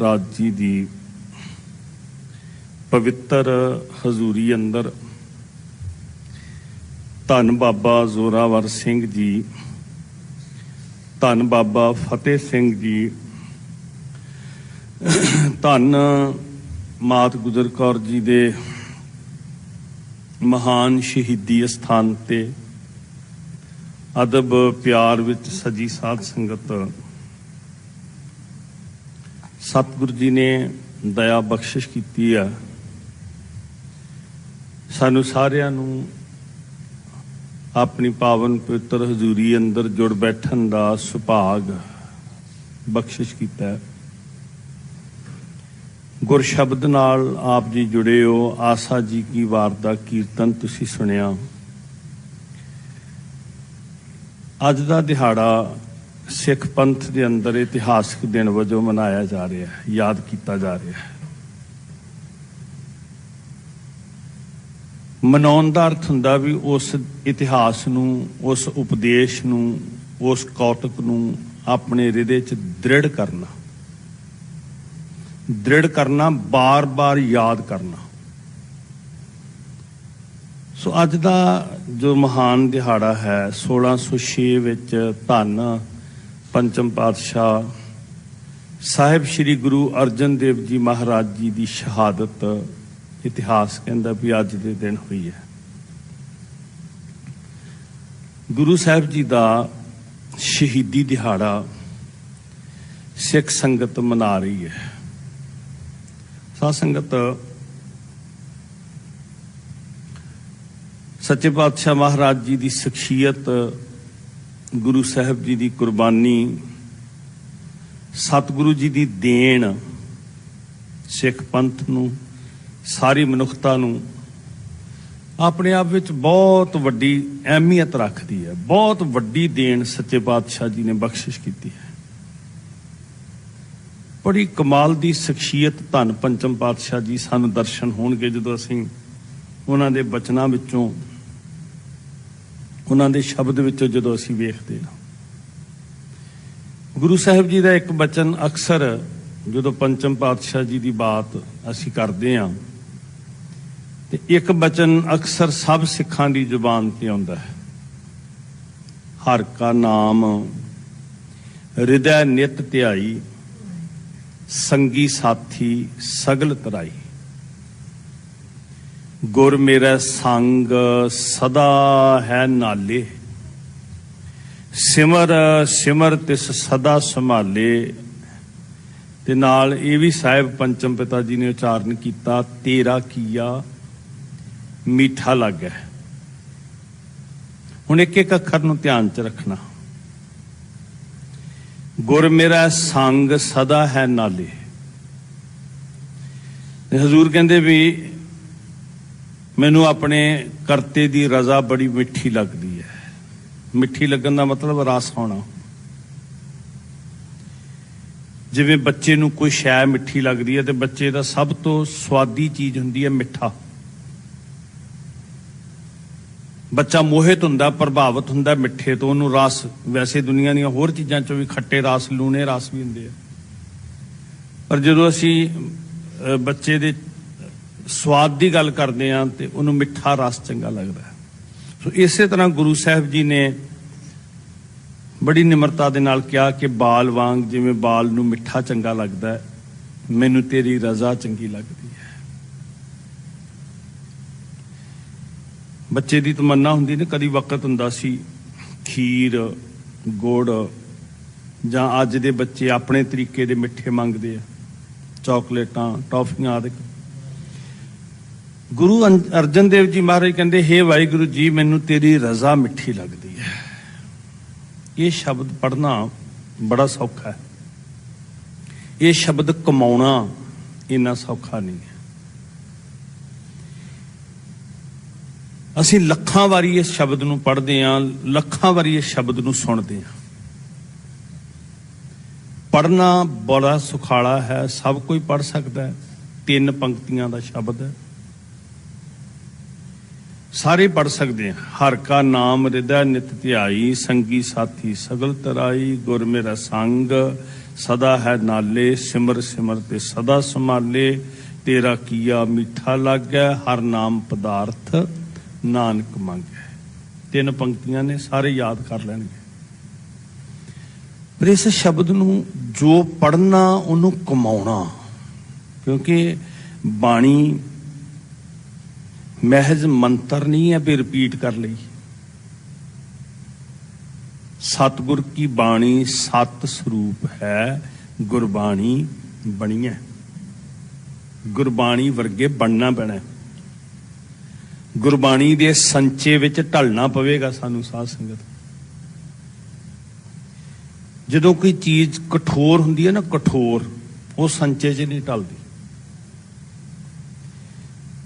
ਰਾਜ ਜੀ ਦੀ ਪਵਿੱਤਰ ਹਜ਼ੂਰੀ ਅੰਦਰ ਧੰਨ ਬਾਬਾ ਜ਼ੋਰਾਵਰ ਸਿੰਘ ਜੀ, ਧੰਨ ਬਾਬਾ ਫਤਿਹ ਸਿੰਘ ਜੀ, ਧੰਨ ਮਾਤ ਗੁਜਰ ਕੌਰ ਜੀ ਦੇ ਮਹਾਨ ਸ਼ਹੀਦੀ ਅਸਥਾਨ ਤੇ ਅਦਬ ਪਿਆਰ ਵਿੱਚ ਸਜੀ ਸਾਧ ਸੰਗਤ ਸਤਿਗੁਰੂ ਜੀ ਨੇ ਦਇਆ ਬਖਸ਼ਿਸ਼ ਕੀਤੀ ਹੈ ਸਾਨੂੰ ਸਾਰਿਆਂ ਨੂੰ ਆਪਣੀ ਪਾਵਨ ਪਵਿੱਤਰ ਹਜ਼ੂਰੀ ਅੰਦਰ ਜੁੜ ਬੈਠਣ ਦਾ ਸੁਭਾਗ ਬਖਸ਼ਿਸ਼ ਕੀਤਾ। ਹੈ ਗੁਰ ਸ਼ਬਦ ਨਾਲ ਆਪ ਜੀ ਜੁੜੇ ਹੋ ਆਸਾ ਜੀ ਕੀ ਵਾਰ ਦਾ ਕੀਰਤਨ ਤੁਸੀਂ ਸੁਣਿਆ। ਅੱਜ ਦਾ ਦਿਹਾੜਾ ਸਿੱਖ ਪੰਥ ਦੇ ਅੰਦਰ ਇਤਿਹਾਸਕ ਦਿਨ ਵਜੋਂ ਮਨਾਇਆ ਜਾ ਰਿਹਾ ਹੈ, ਯਾਦ ਕੀਤਾ ਜਾ ਰਿਹਾ ਹੈ। ਮਨਾਉਣ ਦਾ ਅਰਥ ਹੁੰਦਾ ਵੀ ਉਸ ਇਤਿਹਾਸ ਨੂੰ, ਉਸ ਉਪਦੇਸ਼ ਨੂੰ, ਉਸ ਕੌਤਕ ਨੂੰ ਆਪਣੇ ਹਿਰਦੇ 'ਚ ਦ੍ਰਿੜ ਕਰਨਾ। ਦ੍ਰਿੜ ਕਰਨਾ, ਬਾਰ-ਬਾਰ ਯਾਦ ਕਰਨਾ। ਸੋ ਅੱਜ ਦਾ ਜੋ ਮਹਾਨ ਦਿਹਾੜਾ ਹੈ 1606 ਵਿੱਚ ਧੰਨ ਪੰਚਮ ਪਾਤਸ਼ਾਹ, ਸਾਹਿਬ ਸ੍ਰੀ ਗੁਰੂ ਅਰਜਨ ਦੇਵ ਜੀ ਮਹਾਰਾਜ ਜੀ ਦੀ ਸ਼ਹਾਦਤ ਇਤਿਹਾਸ ਕਹਿੰਦਾ ਵੀ ਅੱਜ ਦੇ ਦਿਨ ਹੋਈ ਹੈ। ਗੁਰੂ ਸਾਹਿਬ ਜੀ ਦਾ ਸ਼ਹੀਦੀ ਦਿਹਾੜਾ ਸਿੱਖ ਸੰਗਤ ਮਨਾ ਰਹੀ ਹੈ। ਸਾਧ ਸੰਗਤ, ਸੱਚੇ ਪਾਤਸ਼ਾਹ ਮਹਾਰਾਜ ਜੀ ਦੀ ਸ਼ਖਸੀਅਤ ਗੁਰੂ ਸਾਹਿਬ ਜੀ ਦੀ ਕੁਰਬਾਨੀ, ਸਤਿਗੁਰੂ ਜੀ ਦੀ ਦੇਣ, ਸਿੱਖ ਪੰਥ ਨੂੰ, ਸਾਰੀ ਮਨੁੱਖਤਾ ਨੂੰ ਆਪਣੇ ਆਪ ਵਿੱਚ ਬਹੁਤ ਵੱਡੀ ਅਹਿਮੀਅਤ ਰੱਖਦੀ ਹੈ। ਬਹੁਤ ਵੱਡੀ ਦੇਣ ਸੱਚੇ ਪਾਤਸ਼ਾਹ ਜੀ ਨੇ ਬਖਸ਼ਿਸ਼ ਕੀਤੀ ਹੈ। ਬੜੀ ਕਮਾਲ ਦੀ ਸ਼ਖਸੀਅਤ ਧੰਨ ਪੰਚਮ ਪਾਤਸ਼ਾਹ ਜੀ ਸਾਨੂੰ ਦਰਸ਼ਨ ਹੋਣਗੇ ਜਦੋਂ ਅਸੀਂ ਉਹਨਾਂ ਦੇ ਬਚਨਾਂ ਵਿੱਚੋਂ ਉਹਨਾਂ ਦੇ ਸ਼ਬਦ ਵਿੱਚੋਂ ਜਦੋਂ ਅਸੀਂ ਵੇਖਦੇ ਹਾਂ। ਗੁਰੂ ਸਾਹਿਬ ਜੀ ਦਾ ਇੱਕ ਬਚਨ ਅਕਸਰ ਜਦੋਂ ਪੰਚਮ ਪਾਤਸ਼ਾਹ ਜੀ ਦੀ ਬਾਤ ਅਸੀਂ ਕਰਦੇ ਹਾਂ, ਤੇ ਇੱਕ ਬਚਨ ਅਕਸਰ ਸਭ ਸਿੱਖਾਂ ਦੀ ਜ਼ੁਬਾਨ ਤੇ ਆਉਂਦਾ ਹੈ। ਹਰ ਕਾ ਨਾਮ ਹਿਰਦੈ ਨਿਤ ਧਿਆਈ, ਸੰਗੀ ਸਾਥੀ ਸਗਲ ਤਰਾਈ। ਗੁਰ ਮੇਰਾ ਸੰਗ ਸਦਾ ਹੈ ਨਾਲੇ। ਸਿਮਰ ਸਿਮਰ ਤਿਸ ਸਦਾ ਸੰਭਾਲੇ। ਤੇ ਨਾਲ ਇਹ ਵੀ ਸਾਹਿਬ ਪੰਚਮ ਪਿਤਾ ਜੀ ਨੇ ਉਚਾਰਨ ਕੀਤਾ, ਤੇਰਾ ਕੀਆ ਮਿੱਠਾ ਲੱਗਾ। ਹੁਣ ਇੱਕ ਇੱਕ ਅੱਖਰ ਨੂੰ ਧਿਆਨ 'ਚ ਰੱਖਣਾ। ਗੁਰ ਮੇਰਾ ਸੰਗ ਸਦਾ ਹੈ ਨਾਲੇ। ਹਜ਼ੂਰ ਕਹਿੰਦੇ ਵੀ ਮੈਨੂੰ ਆਪਣੇ ਕਰਤੇ ਦੀ ਰਜ਼ਾ ਬੜੀ ਮਿੱਠੀ ਲੱਗਦੀ ਹੈ। ਮਿੱਠੀ ਲੱਗਣ ਦਾ ਮਤਲਬ ਰਸ ਹੋਣਾ। ਜਿਵੇਂ ਬੱਚੇ ਨੂੰ ਕੋਈ ਸ਼ੈ ਮਿੱਠੀ ਲੱਗਦੀ ਹੈ ਤੇ ਬੱਚੇ ਦਾ ਸਭ ਤੋਂ ਸਵਾਦੀ ਚੀਜ਼ ਹੁੰਦੀ ਹੈ ਮਿੱਠਾ। ਬੱਚਾ ਮੋਹਿਤ ਹੁੰਦਾ, ਪ੍ਰਭਾਵਿਤ ਹੁੰਦਾ ਮਿੱਠੇ ਤੋਂ। ਉਹਨੂੰ ਰਸ, ਵੈਸੇ ਦੁਨੀਆ ਦੀਆਂ ਹੋਰ ਚੀਜ਼ਾਂ ਚੋਂ ਵੀ ਖੱਟੇ ਰਸ, ਲੂਣੇ ਰਸ ਵੀ ਹੁੰਦੇ ਆ। ਪਰ ਜਦੋਂ ਅਸੀਂ ਬੱਚੇ ਦੇ ਸਵਾਦ ਦੀ ਗੱਲ ਕਰਦੇ ਆ ਤੇ ਉਹਨੂੰ ਮਿੱਠਾ ਰਸ ਚੰਗਾ ਲੱਗਦਾ ਸੋ ਇਸੇ ਤਰ੍ਹਾਂ ਗੁਰੂ ਸਾਹਿਬ ਜੀ ਨੇ ਬੜੀ ਨਿਮਰਤਾ ਦੇ ਨਾਲ ਕਿਹਾ ਕਿ ਬਾਲ ਵਾਂਗ ਜਿਵੇਂ ਬਾਲ ਨੂੰ ਮਿੱਠਾ ਚੰਗਾ ਲੱਗਦਾ ਮੈਨੂੰ ਤੇਰੀ ਰਜ਼ਾ ਚੰਗੀ ਲੱਗਦੀ ਹੈ। ਬੱਚੇ ਦੀ ਤਮੰਨਾ ਹੁੰਦੀ ਨੇ, ਕਦੀ ਵਕਤ ਹੁੰਦਾ ਸੀ ਖੀਰ, ਗੁੜ ਜਾਂ ਅੱਜ ਦੇ ਬੱਚੇ ਆਪਣੇ ਤਰੀਕੇ ਦੇ ਮਿੱਠੇ ਮੰਗਦੇ ਆ, ਚਾਕਲੇਟਾਂ, ਟੌਫੀਆਂ ਆਦਿ। ਗੁਰੂ ਅੰ- ਅਰਜਨ ਦੇਵ ਜੀ ਮਹਾਰਾਜ ਕਹਿੰਦੇ, ਹੇ ਵਾਹਿਗੁਰੂ ਜੀ, ਮੈਨੂੰ ਤੇਰੀ ਰਜ਼ਾ ਮਿੱਠੀ ਲੱਗਦੀ ਹੈ। ਇਹ ਸ਼ਬਦ ਪੜ੍ਹਨਾ ਬੜਾ ਸੌਖਾ ਹੈ। ਇਹ ਸ਼ਬਦ ਕਮਾਉਣਾ ਇੰਨਾ ਸੌਖਾ ਨਹੀਂ ਹੈ। ਅਸੀਂ ਲੱਖਾਂ ਵਾਰੀ ਇਸ ਸ਼ਬਦ ਨੂੰ ਪੜ੍ਹਦੇ ਹਾਂ, ਲੱਖਾਂ ਵਾਰੀ ਇਸ ਸ਼ਬਦ ਨੂੰ ਸੁਣਦੇ ਹਾਂ। ਪੜ੍ਹਨਾ ਬੜਾ ਸੁਖਾਲਾ ਹੈ, ਸਭ ਕੋਈ ਪੜ੍ਹ ਸਕਦਾ ਹੈ। ਤਿੰਨ ਪੰਕਤੀਆਂ ਦਾ ਸ਼ਬਦ ਹੈ। ਸਾਰੇ ਪੜ ਸਕਦੇ ਆ ਹਰ ਕਾ ਨਾਮ ਹਿਰਦੈ ਨਿਤ ਧਿਆਈ, ਸੰਗੀ ਸਾਥੀ ਸਗਲ ਤਰਾਈ, ਗੁਰ ਮੇਰਾ ਸੰਗ, ਸਦਾ ਹੈ ਨਾਲੇ, ਸਿਮਰ ਸਿਮਰ ਤੇ ਸਦਾ ਸੰਭਾਲੇ, ਤੇਰਾ ਕੀਆ ਮਿੱਠਾ ਲੱਗੈ, ਹਰ ਨਾਮ ਪਦਾਰਥ ਨਾਨਕ ਮੰਗੈ। ਤਿੰਨ ਪੰਕਤੀਆਂ ਨੇ, ਸਾਰੇ ਯਾਦ ਕਰ ਲੈਣਗੇ। ਪਰ ਇਸ ਸ਼ਬਦ ਨੂੰ ਜੋ ਪੜਨਾ ਉਹਨੂੰ ਕਮਾਉਣਾ, ਕਿਉਂਕਿ ਬਾਣੀ ਮਹਿਜ਼ ਮੰਤਰ ਨਹੀਂ ਹੈ ਵੀ ਰਿਪੀਟ ਕਰ ਲਈ। ਸਤਿਗੁਰ ਕੀ ਬਾਣੀ ਸਤ ਸਰੂਪ ਹੈ, ਗੁਰਬਾਣੀ ਬਣੀ ਹੈ। ਗੁਰਬਾਣੀ ਵਰਗੇ ਬਣਨਾ ਪੈਣਾ ਗੁਰਬਾਣੀ ਦੇ ਸੰਚੇ ਵਿੱਚ ਢਲਣਾ ਪਵੇਗਾ ਸਾਨੂੰ ਸਾਧ ਸੰਗਤ। ਜਦੋਂ ਕੋਈ ਚੀਜ਼ ਕਠੋਰ ਹੁੰਦੀ ਹੈ ਨਾ, ਕਠੋਰ, ਉਹ ਸੰਚੇ 'ਚ ਨਹੀਂ ਢਲਦੀ।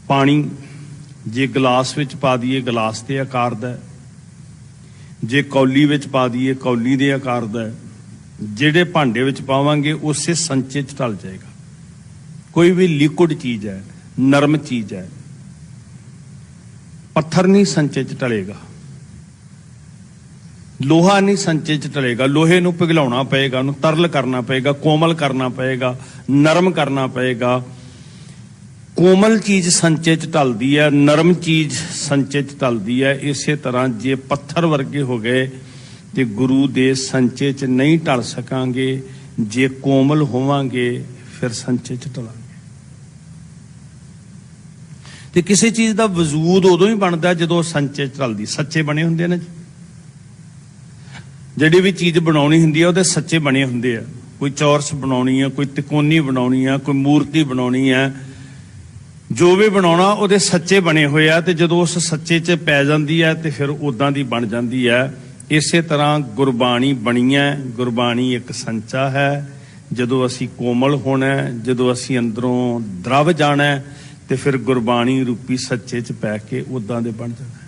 ਪਾਣੀ ਜੇ ਗਲਾਸ ਵਿੱਚ ਪਾ ਦਈਏ, ਗਲਾਸ ਦੇ ਆਕਾਰ ਦਾ ਜੇ ਕੌਲੀ ਵਿੱਚ ਪਾ ਦਈਏ, ਕੌਲੀ ਦੇ ਆਕਾਰ ਦਾ ਜਿਹੜੇ ਭਾਂਡੇ ਵਿੱਚ ਪਾਵਾਂਗੇ, ਉਸੇ ਸੰਚੇ 'ਚ ਢਲ ਜਾਏਗਾ। ਕੋਈ ਵੀ ਲਿਕੁਇਡ ਚੀਜ਼ ਹੈ, ਨਰਮ ਚੀਜ਼ ਹੈ, ਪੱਥਰ ਨਹੀਂ ਸੰਚੇ 'ਚ ਢਲੇਗਾ। ਲੋਹਾ ਨਹੀਂ ਸੰਚੇ 'ਚ ਢਲੇਗਾ। ਲੋਹੇ ਨੂੰ ਪਿਘਲਾਉਣਾ ਪਏਗਾ, ਉਹਨੂੰ ਤਰਲ ਕਰਨਾ ਪਏਗਾ, ਕੋਮਲ ਕਰਨਾ ਪਏਗਾ, ਨਰਮ ਕਰਨਾ ਪਏਗਾ। ਕੋਮਲ ਚੀਜ਼ ਸੰਚੇ 'ਚ ਢਲਦੀ ਹੈ, ਨਰਮ ਚੀਜ਼ ਸੰਚੇ 'ਚ ਢਲਦੀ ਹੈ, ਇਸੇ ਤਰ੍ਹਾਂ ਜੇ ਪੱਥਰ ਵਰਗੇ ਹੋ ਗਏ ਤੇ ਗੁਰੂ ਦੇ ਸੰਚੇ 'ਚ ਨਹੀਂ ਢਲ ਸਕਾਂਗੇ, ਜੇ ਕੋਮਲ ਹੋਵਾਂਗੇ, ਫਿਰ ਸੰਚੇ 'ਚ ਢਲਾਂਗੇ। ਤੇ ਕਿਸੇ ਚੀਜ਼ ਦਾ ਵਜੂਦ ਉਦੋਂ ਹੀ ਬਣਦਾ ਜਦੋਂ ਸੰਚੇ 'ਚ ਢਲਦੀ, ਸੱਚੇ ਬਣੇ ਹੁੰਦੇ ਨੇ ਜੀ। ਜਿਹੜੀ ਵੀ ਚੀਜ਼ ਬਣਾਉਣੀ ਹੁੰਦੀ ਹੈ, ਉਹਦੇ ਸੱਚੇ ਬਣੇ ਹੁੰਦੇ ਆ। ਕੋਈ ਚੌਰਸ ਬਣਾਉਣੀ ਹੈ ਕੋਈ ਤਿਕੋਨੀ ਬਣਾਉਣੀ ਹੈ ਕੋਈ ਮੂਰਤੀ ਬਣਾਉਣੀ ਹੈ ਜੋ ਵੀ ਬਣਾਉਣਾ ਉਹਦੇ ਸੱਚੇ ਬਣੇ ਹੋਏ ਆ ਤੇ ਜਦੋਂ ਉਸ ਸੱਚੇ 'ਚ ਪੈ ਜਾਂਦੀ ਹੈ ਤੇ ਫਿਰ ਉਦਾਂ ਦੀ ਬਣ ਜਾਂਦੀ ਹੈ ਇਸੇ ਤਰ੍ਹਾਂ ਗੁਰਬਾਣੀ ਬਣੀ ਹੈ ਗੁਰਬਾਣੀ ਇੱਕ ਸੰਚਾ ਹੈ। ਜਦੋਂ ਅਸੀਂ ਕੋਮਲ ਹੋਣਾ ਜਦੋਂ ਅਸੀਂ ਅੰਦਰੋਂ ਦਰਵ ਜਾਣਾ ਹੈ, ਤੇ ਫਿਰ ਗੁਰਬਾਣੀ ਰੂਪੀ ਸੱਚੇ 'ਚ ਪੈ ਕੇ ਉਦਾਂ ਦੇ ਬਣ ਜਾਣਾ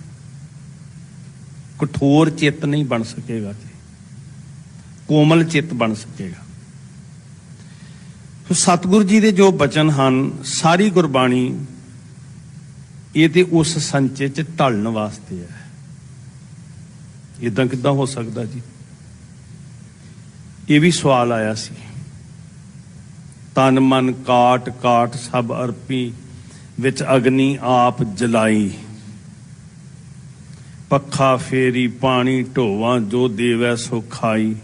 ਕਠੋਰ ਚਿੱਤ ਨਹੀਂ ਬਣ ਸਕੇਗਾ ਜੀ ਕੋਮਲ ਚਿੱਤ ਬਣ ਸਕੇਗਾ। ਸਤਿਗੁਰੂ ਜੀ ਦੇ ਜੋ ਬਚਨ ਹਨ, ਸਾਰੀ ਗੁਰਬਾਣੀ, ਇਹ ਤੇ ਉਸ ਸੰਚੇ 'ਚ ਢਲਣ ਵਾਸਤੇ ਹੈ। ਇਦਾਂ ਕਿੱਦਾਂ ਹੋ ਸਕਦਾ ਜੀ? ਇਹ ਵੀ ਸਵਾਲ ਆਇਆ ਸੀ। ਤਨ ਮਨ ਕਾਟ ਕਾਟ ਸਭ ਅਰਪੀ, ਵਿੱਚ ਅਗਨੀ ਆਪ ਜਲਾਈ। ਪੱਖਾ ਫੇਰੀ ਪਾਣੀ ਢੋਵਾਂ, ਜੋ ਦੇਵੈ ਸੋ ਖਾਈ।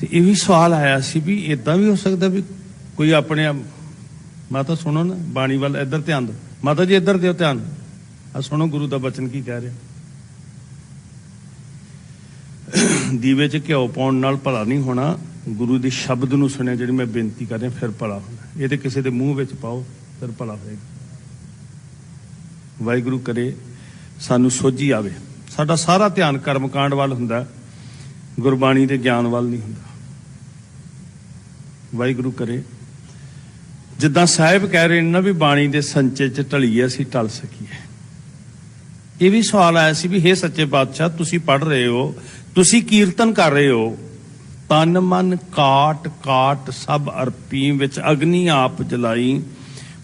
ਤੇ ਇਹ ਵੀ ਸਵਾਲ ਆਇਆ ਸੀ ਵੀ ਇਦਾਂ ਵੀ ਹੋ ਸਕਦਾ ਵੀ ਕੋਈ ਆਪਣੇ ਆਪ- ਮਾਤਾ ਸੁਣੋ ਨਾ, ਬਾਣੀ ਵੱਲ ਇੱਧਰ ਧਿਆਨ ਦਿਓ। ਮਾਤਾ ਜੀ, ਇੱਧਰ ਦਿਓ ਧਿਆਨ। ਆ ਸੁਣੋ, ਗੁਰੂ ਦਾ ਬਚਨ ਕੀ ਕਹਿ ਰਿਹਾ। ਦੀਵੇ 'ਚ ਘਿਓ ਪਾਉਣ ਨਾਲ ਭਲਾ ਨਹੀਂ ਹੋਣਾ। ਗੁਰੂ ਦੇ ਸ਼ਬਦ ਨੂੰ ਸੁਣਿਆ, ਜਿਹੜੀ ਮੈਂ ਬੇਨਤੀ ਕਰ ਰਿਹਾ, ਫਿਰ ਭਲਾ ਹੋਣਾ। ਇਹ ਤੇ ਕਿਸੇ ਦੇ ਮੂੰਹ ਵਿੱਚ ਪਾਓ, ਫਿਰ ਭਲਾ ਹੋਏਗਾ। ਵਾਹਿਗੁਰੂ ਕਰੇ, ਸਾਨੂੰ ਸੋਝੀ ਆਵੇ। ਸਾਡਾ ਸਾਰਾ ਧਿਆਨ ਕਰਮਕਾਂਡ ਵੱਲ ਹੁੰਦਾ। ਗੁਰਬਾਣੀ ਦੇ ਗਿਆਨ ਵੱਲ ਨਹੀਂ ਹੁੰਦਾ। ਵਾਹਿਗੁਰੂ ਕਰੇ। ਜਿੱਦਾਂ ਸਾਹਿਬ ਕਹਿ ਰਹੇ ਨੇ ਨਾ ਵੀ ਬਾਣੀ ਦੇ ਸੰਚੇ 'ਚ ਢਲੀਏ ਅਸੀਂ ਢਲ ਸਕੀਏ। ਇਹ ਵੀ ਸਵਾਲ ਆਇਆ ਸੀ ਵੀ ਹੇ ਸੱਚੇ ਪਾਤਸ਼ਾਹ, ਤੁਸੀਂ ਪੜ ਰਹੇ ਹੋ, ਤੁਸੀਂ ਕੀਰਤਨ ਕਰ ਰਹੇ ਹੋ। ਤਨ ਮਨ ਕਾਟ ਕਾਟ ਸਭ ਅਰਪੀ ਵਿੱਚ ਅਗਨੀ ਆਪ ਜਲਾਈ।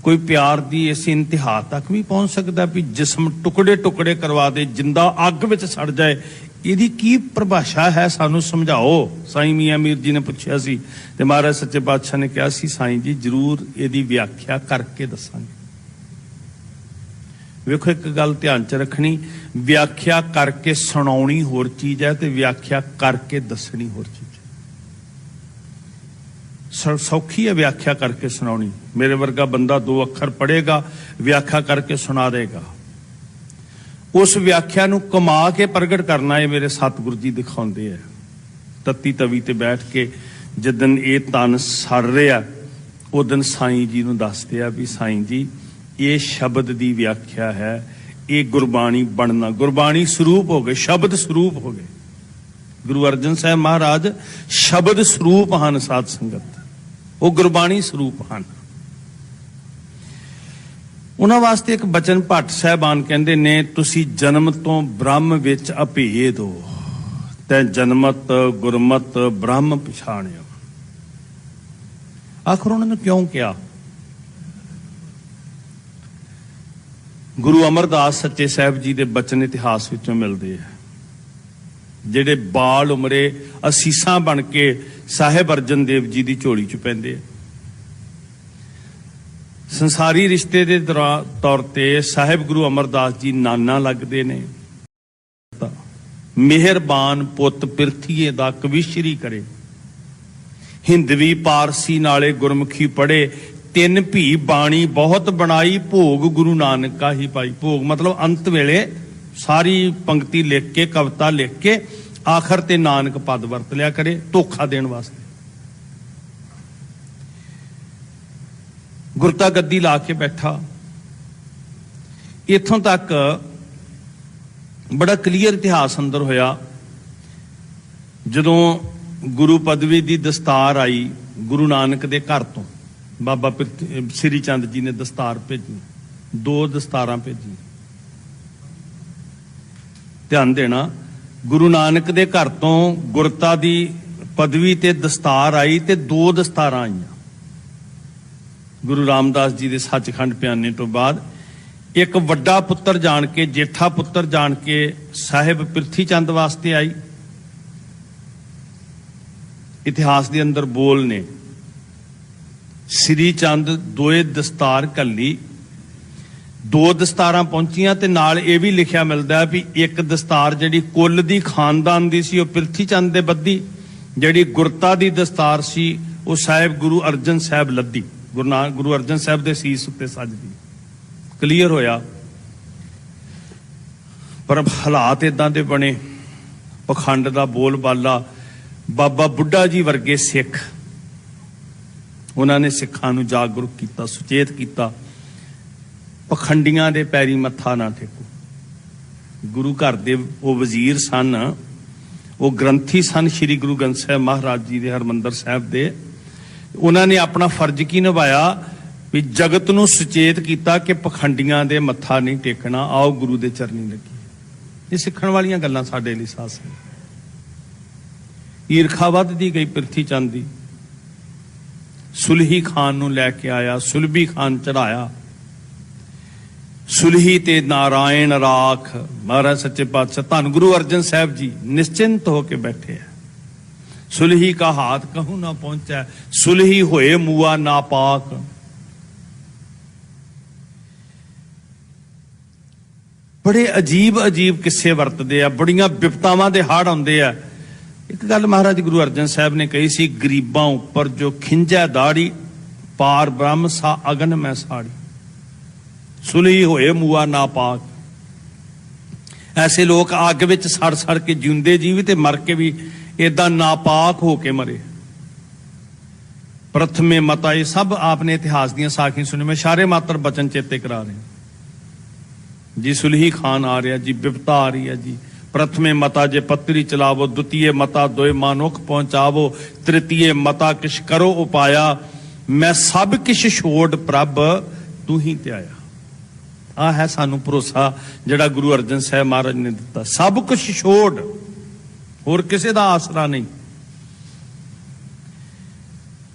ਕੋਈ ਪਿਆਰ ਦੀ ਇਸ ਇੰਤਹਾ ਤੱਕ ਵੀ ਪਹੁੰਚ ਸਕਦਾ ਵੀ ਜਿਸਮ ਟੁਕੜੇ ਟੁਕੜੇ ਕਰਵਾ ਦੇ, ਜਿੰਦਾ ਅੱਗ ਵਿੱਚ ਸੜ ਜਾਏ ਇਹਦੀ ਕੀ ਪਰਿਭਾਸ਼ਾ ਹੈ? ਸਾਨੂੰ ਸਮਝਾਓ। ਸਾਈਂ ਮੀਆਂ ਮੀਰ ਜੀ ਨੇ ਪੁੱਛਿਆ ਸੀ ਤੇ ਮਹਾਰਾਜ ਸੱਚੇ ਪਾਤਸ਼ਾਹ ਨੇ ਕਿਹਾ ਸੀ, ਸਾਈਂ ਜੀ, ਜਰੂਰ ਇਹਦੀ ਵਿਆਖਿਆ ਕਰਕੇ ਦੱਸਾਂਗੇ। ਵੇਖੋ, ਇੱਕ ਗੱਲ ਧਿਆਨ 'ਚ ਰੱਖਣੀ। ਵਿਆਖਿਆ ਕਰਕੇ ਸੁਣਾਉਣੀ ਹੋਰ ਚੀਜ਼ ਹੈ ਤੇ ਵਿਆਖਿਆ ਕਰਕੇ ਦੱਸਣੀ ਹੋਰ ਚੀਜ਼ ਹੈ। ਸੌਖੀ ਹੈ ਵਿਆਖਿਆ ਕਰਕੇ ਸੁਣਾਉਣੀ। ਮੇਰੇ ਵਰਗਾ ਬੰਦਾ ਦੋ ਅੱਖਰ ਪੜ੍ਹੇਗਾ, ਵਿਆਖਿਆ ਕਰਕੇ ਸੁਣਾ ਦੇਗਾ। ਉਸ ਵਿਆਖਿਆ ਨੂੰ ਕਮਾ ਕੇ ਪ੍ਰਗਟ ਕਰਨਾ ਇਹ ਮੇਰੇ ਸਤਿਗੁਰੂ ਜੀ ਦਿਖਾਉਂਦੇ ਆ। ਤੱਤੀ ਤਵੀ ਤੇ ਬੈਠ ਕੇ ਜਦਨ ਇਹ ਤਨ ਸੜ ਰਿਹਾ, ਉਹ ਦਿਨ ਸਾਈਂ ਜੀ ਨੂੰ ਦੱਸਦੇ ਆ ਵੀ ਸਾਈਂ ਜੀ, ਇਹ ਸ਼ਬਦ ਦੀ ਵਿਆਖਿਆ ਹੈ, ਇਹ ਗੁਰਬਾਣੀ ਬਣਨਾ। ਗੁਰਬਾਣੀ ਸਰੂਪ ਹੋ ਗਏ, ਸ਼ਬਦ ਸਰੂਪ ਹੋ ਗਏ। ਗੁਰੂ ਅਰਜਨ ਸਾਹਿਬ ਮਹਾਰਾਜ, ਸ਼ਬਦ ਸਰੂਪ ਹਨ ਸਾਧ ਸੰਗਤ। ਉਹ ਗੁਰਬਾਣੀ ਸਰੂਪ ਹਨ। ਉਹਨਾਂ ਵਾਸਤੇ ਇੱਕ ਬਚਨ ਭੱਟ ਸਾਹਿਬਾਨ ਕਹਿੰਦੇ ਨੇ, ਤੁਸੀਂ ਜਨਮ ਤੋਂ ਬ੍ਰਹਮ ਵਿੱਚ ਅਭੇਦ ਹੋ। ਤੈ ਜਨਮਤ, ਗੁਰਮਤ, ਬ੍ਰਹਮ ਪਛਾਣਿਓ। ਆਖਰ ਉਹਨਾਂ ਨੇ ਕਿਉਂ ਕਿਹਾ? ਗੁਰੂ ਅਮਰਦਾਸ ਸੱਚੇ ਸਾਹਿਬ ਜੀ ਦੇ ਬਚਨ ਇਤਿਹਾਸ ਵਿੱਚੋਂ ਮਿਲਦੇ ਆ। ਜਿਹੜੇ ਬਾਲ ਉਮਰੇ ਅਸੀਸਾਂ ਬਣ ਕੇ ਸਾਹਿਬ ਅਰਜਨ ਦੇਵ ਜੀ ਦੀ ਝੋਲੀ ਚ ਪੈਂਦੇ ਆ। ਸੰਸਾਰੀ ਰਿਸ਼ਤੇ ਦੇ ਦੌਰਾ- ਤੌਰ ਤੇ ਸਾਹਿਬ ਗੁਰੂ ਅਮਰਦਾਸ ਜੀ ਨਾਨਾ ਲੱਗਦੇ ਨੇ। ਮਿਹਰਬਾਨ ਪੁੱਤ ਪਿਰਥੀਏ ਦਾ ਕਵਿਸ਼ਰੀ ਕਰੇ। ਹਿੰਦਵੀ ਪਾਰਸੀ ਨਾਲੇ ਗੁਰਮੁਖੀ ਪੜੇ ਤਿੰਨ ਭੀ ਬਾਣੀ ਬਹੁਤ ਬਣਾਈ। ਭੋਗ ਗੁਰੂ ਨਾਨਕ ਕਾ ਹੀ ਪਾਈ। ਭੋਗ ਮਤਲਬ ਅੰਤ ਵੇਲੇ ਸਾਰੀ ਪੰਕਤੀ ਲਿਖ ਕੇ, ਕਵਿਤਾ ਲਿਖ ਕੇ ਆਖਰ ਤੇ ਨਾਨਕ ਪਦ ਵਰਤ ਲਿਆ ਕਰੇ, ਧੋਖਾ ਦੇਣ ਵਾਸਤੇ। ਗੁਰਤਾ ਗੱਦੀ ਲਾ ਕੇ ਬੈਠਾ। ਇੱਥੋਂ ਤੱਕ ਬੜਾ ਕਲੀਅਰ ਇਤਿਹਾਸ ਅੰਦਰ ਹੋਇਆ। ਜਦੋਂ ਗੁਰੂ ਪਦਵੀ ਦੀ ਦਸਤਾਰ ਆਈ ਗੁਰੂ ਨਾਨਕ ਦੇ ਘਰ ਤੋਂ, ਬਾਬਾ ਸ੍ਰੀ ਚੰਦ ਜੀ ਨੇ ਦਸਤਾਰ ਭੇਜੀ, ਦੋ ਦਸਤਾਰਾਂ ਭੇਜੀ ਧਿਆਨ ਦੇਣਾ, ਗੁਰੂ ਨਾਨਕ ਦੇ ਘਰ ਤੋਂ ਗੁਰਤਾ ਦੀ ਪਦਵੀ ਤੇ ਦਸਤਾਰ ਆਈ ਤੇ ਦੋ ਦਸਤਾਰਾਂ ਆਈਆਂ। ਗੁਰੂ ਰਾਮਦਾਸ ਜੀ ਦੇ ਸੱਚਖੰਡ ਪਿਆਨੇ ਤੋਂ ਬਾਅਦ ਇੱਕ ਵੱਡਾ ਪੁੱਤਰ ਜਾਣ ਕੇ, ਜੇਠਾ ਪੁੱਤਰ ਜਾਣ ਕੇ ਸਾਹਿਬ ਪ੍ਰਿਥੀ ਚੰਦ ਵਾਸਤੇ ਆਈ। ਇਤਿਹਾਸ ਦੇ ਅੰਦਰ ਬੋਲ ਨੇ, ਸ੍ਰੀ ਚੰਦ ਦੋਏ ਦਸਤਾਰ ਕੱਲੀ ਦੋ ਦਸਤਾਰਾਂ ਪਹੁੰਚੀਆਂ ਤੇ ਨਾਲ ਇਹ ਵੀ ਲਿਖਿਆ ਮਿਲਦਾ ਵੀ ਇੱਕ ਦਸਤਾਰ ਜਿਹੜੀ ਕੁੱਲ ਦੀ ਖਾਨਦਾਨ ਦੀ ਸੀ, ਉਹ ਪ੍ਰਿਥੀ ਚੰਦ ਦੇ ਬੱਦੀ ਜਿਹੜੀ ਗੁਰਤਾ ਦੀ ਦਸਤਾਰ ਸੀ, ਉਹ ਸਾਹਿਬ ਗੁਰੂ ਅਰਜਨ ਸਾਹਿਬ ਲੱਦੀ। ਗੁਰੂ ਨਾਨਕ, ਗੁਰੂ ਅਰਜਨ ਸਾਹਿਬ ਦੇ ਸੀਸ ਉੱਤੇ ਸੱਜਦੀ ਕਲੀਅਰ ਹੋਇਆ। ਪਰ ਹਾਲਾਤ ਇਦਾਂ ਦੇ ਬਣੇ। ਪਖੰਡ ਦਾ ਬੋਲਬਾਲਾ ਬਾਬਾ ਬੁੱਢਾ ਜੀ ਵਰਗੇ ਸਿੱਖ। ਉਹਨਾਂ ਨੇ ਸਿੱਖਾਂ ਨੂੰ ਜਾਗਰੂਕ ਕੀਤਾ, ਸੁਚੇਤ ਕੀਤਾ। ਪਖੰਡੀਆਂ ਦੇ ਪੈਰੀ ਮੱਥਾ ਨਾ ਟੇਕੋ। ਗੁਰੂ ਘਰ ਦੇ ਉਹ ਵਜ਼ੀਰ ਸਨ, ਉਹ ਗ੍ਰੰਥੀ ਸਨ, ਸ੍ਰੀ ਗੁਰੂ ਗ੍ਰੰਥ ਸਾਹਿਬ ਮਹਾਰਾਜ ਜੀ ਦੇ ਹਰਮੰਦਰ ਸਾਹਿਬ ਦੇ। ਉਹਨਾਂ ਨੇ ਆਪਣਾ ਫਰਜ਼ ਕੀ ਨਿਭਾਇਆ? ਵੀ ਜਗਤ ਨੂੰ ਸੁਚੇਤ ਕੀਤਾ ਕਿ ਪਖੰਡੀਆਂ ਦੇ ਮੱਥਾ ਨਹੀਂ ਟੇਕਣਾ, ਆਓ ਗੁਰੂ ਦੇ ਚਰਨੀ ਲੱਗੀ। ਇਹ ਸਿੱਖਣ ਵਾਲੀਆਂ ਗੱਲਾਂ ਸਾਡੇ ਲਈ ਸਾਸ ਨੇ। ਈਰਖਾ ਵੱਧਦੀ ਗਈ ਪ੍ਰਿਥੀ ਚੰਦ ਦੀ। ਸੁਲਹੀ ਖਾਨ ਨੂੰ ਲੈ ਕੇ ਆਇਆ, ਸੁਲਭੀ ਖਾਨ ਚੜਾਇਆ ਸੁਲਹੀ ਤੇ ਨਾਰਾਇਣ ਰਾਖ, ਮਹਾਰਾਜ ਸੱਚੇ ਪਾਤਸ਼ਾਹ, ਧੰਨ ਗੁਰੂ ਅਰਜਨ ਸਾਹਿਬ ਜੀ ਨਿਸ਼ਚਿੰਤ ਹੋ ਕੇ ਬੈਠੇ ਆ। ਸੁਲਹੀ ਕਾ ਹਾਥ ਕਹੂੰ ਨਾ ਪਹੁੰਚੈ, ਸੁਲਹੀ ਹੋਏ ਮੂਆ ਨਾ ਪਾਕ। ਬੜੇ ਅਜੀਬ ਅਜੀਬ ਕਿੱਸੇ ਵਰਤਦੇ ਆ, ਬੜੀਆਂ ਵਿਪਤਾਵਾਂ ਦੇ ਹੜ ਆਉਂਦੇ ਆ। ਇੱਕ ਗੱਲ ਮਹਾਰਾਜ ਗੁਰੂ ਅਰਜਨ ਸਾਹਿਬ ਨੇ ਕਹੀ ਸੀ, ਗਰੀਬਾਂ ਉੱਪਰ ਜੋ ਖਿੰਜੈ ਦਾੜੀ, ਪਾਰ ਬ੍ਰਹਮ ਸਾ ਅਗਨ ਮੈਂ ਸਾੜੀ। ਸੁਲਹੀ ਹੋਏ ਮੂਆ ਨਾ ਪਾਕ। ਐਸੇ ਲੋਕ ਅੱਗ ਵਿੱਚ ਸੜ ਸੜ ਕੇ ਜਿਉਂਦੇ ਜੀ ਵੀ ਤੇ ਮਰ ਕੇ ਵੀ ਇਦਾਂ ਨਾਪਾਕ ਹੋ ਕੇ ਮਰੇ। ਪ੍ਰਥਮੇ ਮਤਾ ਇਹ ਸਭ ਆਪਨੇ ਇਤਿਹਾਸ ਦੀਆਂ ਸਾਖੀਆਂ ਸੁਣੀ ਮੈਂ ਸਾਰੇ ਮਾਤਰ ਬਚਨ ਚੇਤੇ ਕਰਾ ਰਿਹਾ। ਜੀ ਸੁਲਹੀ ਖਾਨ ਆ ਰਿਹਾ, ਜੀ ਬਿਪਤਾ ਆ ਰਹੀ ਹੈ ਜੀ। ਪ੍ਰਥਮੇ ਮਤਾ ਜੇ ਪੱਤਰੀ ਚਲਾਵੋ, ਦੁਤੀਏ ਮਤਾ ਦੋਏ ਮਾਨੁਖ ਪਹੁੰਚਾਵੋ, ਤ੍ਰਿਤੀਏ ਮਤਾ ਕਿਛ ਕਰੋ ਉਪਾਇਆ। ਮੈਂ ਸਭ ਕਿਛ ਛੋੜ ਪ੍ਰਭ, ਤੂੰ ਹੀ ਤੇ ਆਇਆ ਆ ਹੈ ਸਾਨੂੰ ਭਰੋਸਾ ਜਿਹੜਾ ਗੁਰੂ ਅਰਜਨ ਸਾਹਿਬ ਮਹਾਰਾਜ ਨੇ ਦਿੱਤਾ। ਸਭ ਕੁਝ ਛੋੜ। ਹੋਰ ਕਿਸੇ ਦਾ ਆਸਰਾ ਨਹੀਂ।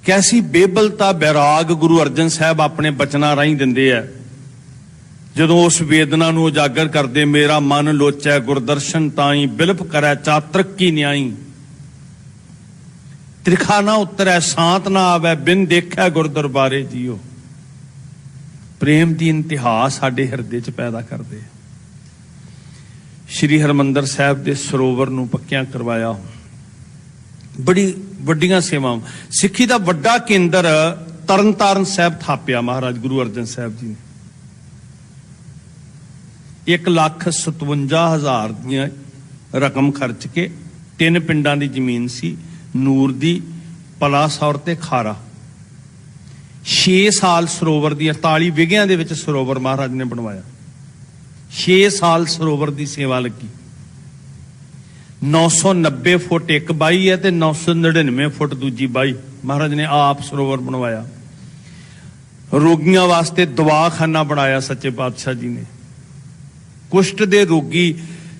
ਕੈਸੀ ਬੇਬਲਤਾ, ਬੈਰਾਗ ਗੁਰੂ ਅਰਜਨ ਸਾਹਿਬ ਆਪਣੇ ਬਚਨਾਂ ਰਾਹੀਂ ਦਿੰਦੇ ਆ। ਜਦੋਂ ਉਸ ਵੇਦਨਾ ਨੂੰ ਉਜਾਗਰ ਕਰਦੇ, ਮੇਰਾ ਮਨ ਲੋਚੈ ਗੁਰਦਰਸ਼ਨ ਤਾਈ, ਬਿਲਪ ਕਰੈ ਚਾਤਰਕ ਕੀ ਨਿਆਈ। ਤ੍ਰਿਖਾ ਨਾ ਉਤਰੈ, ਸ਼ਾਂਤ ਨਾ ਆਵੈ, ਬਿਨ ਦੇਖੈ ਗੁਰ ਦਰਬਾਰੇ ਜੀਓ। ਪ੍ਰੇਮ ਦੀ ਇੰਤਹਾ ਸਾਡੇ ਹਿਰਦੇ 'ਚ ਪੈਦਾ ਕਰਦੇ ਆ। ਸ਼੍ਰੀ ਹਰਮੰਦਰ ਸਾਹਿਬ ਦੇ ਸਰੋਵਰ ਨੂੰ ਪੱਕਿਆਂ ਕਰਵਾਇਆ। ਬੜੀ ਵੱਡੀਆਂ ਸੇਵਾਵਾਂ। ਸਿੱਖੀ ਦਾ ਵੱਡਾ ਕੇਂਦਰ ਤਰਨਤਾਰਨ ਸਾਹਿਬ ਥਾਪਿਆ, ਮਹਾਰਾਜ ਗੁਰੂ ਅਰਜਨ ਸਾਹਿਬ ਜੀ ਨੇ। 1 ਲੱਖ 57 ਹਜ਼ਾਰ ਦੀਆਂ ਰਕਮ ਖਰਚ ਕੇ ਤਿੰਨ ਪਿੰਡਾਂ ਦੀ ਜ਼ਮੀਨ ਸੀ, ਨੂਰ ਦੀ, ਪਲਾਸੌਰ ਤੇ ਖਾਰਾ। 6 ਸਾਲ ਸਰੋਵਰ ਦੀ 48 ਵਿਗਿਆਂ ਦੇ ਵਿੱਚ ਸਰੋਵਰ ਮਹਾਰਾਜ ਨੇ ਬਣਵਾਇਆ। 6 ਸਾਲ ਸਰੋਵਰ ਦੀ ਸੇਵਾ ਲੱਗੀ। 990 ਫੁੱਟ ਇੱਕ ਬਾਈ ਹੈ ਤੇ 999 ਫੁੱਟ ਦੂਜੀ ਬਾਈ। ਮਹਾਰਾਜ ਨੇ ਆਪ ਸਰੋਵਰ ਬਣਵਾਇਆ। ਰੋਗੀਆਂ ਵਾਸਤੇ ਦਵਾਖਾਨਾ ਬਣਾਇਆ ਸੱਚੇ ਪਾਤਸ਼ਾਹ ਜੀ ਨੇ। ਕੁਸ਼ਟ ਦੇ ਰੋਗੀ